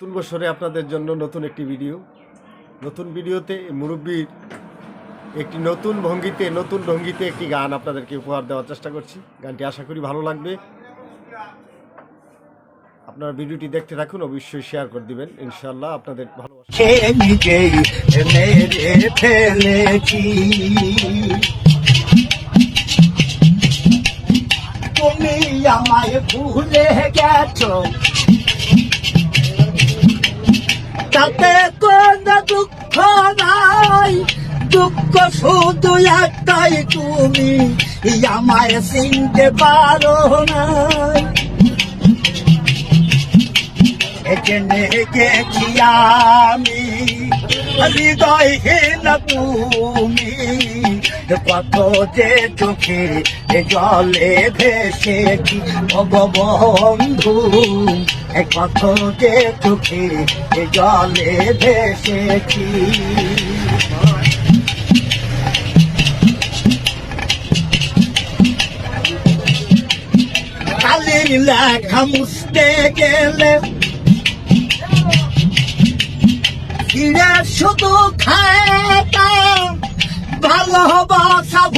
নতুন বছরে আপনাদের জন্য নতুন একটি ভিডিও। নতুন ভিডিওতে মুরব্বীর একটি নতুন ভঙ্গিতে নতুন ভঙ্গিতে একটি গান আপনাদেরকে উপহার দেওয়ার চেষ্টা করছি। গানটি আশা করি ভালো লাগবে। আপনার ভিডিওটি দেখতে থাকুন, অবশ্যই শেয়ার করে দিবেন। ইনশাল্লাহ আপনাদের ভালোবাসা। তাতে কোন দুঃখ নাই। দুঃখ শুধু একটাই, তুমি আমায় চিনতে পারো নাই এখানে গেছি আমি, হৃদয়হীন তুমি। কত যে চোখে জলে ভেসেছি ভগবন্ধু কত যে চোখে জলে ভেসেছি কালির লেখা মুছতে গেলে শুধু ভালোবাসা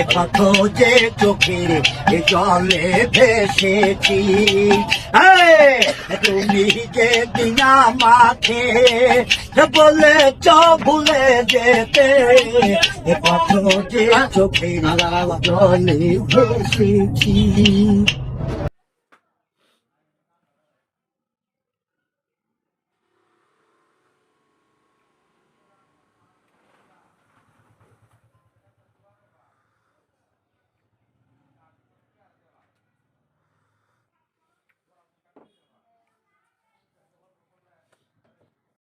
এ কত যে চোখের জলে ভেসেছি। তুমি যে দিনা মাঠে বলে চ ভুলে যেতে। এ কত যে চোখের জলে ভেসেছি।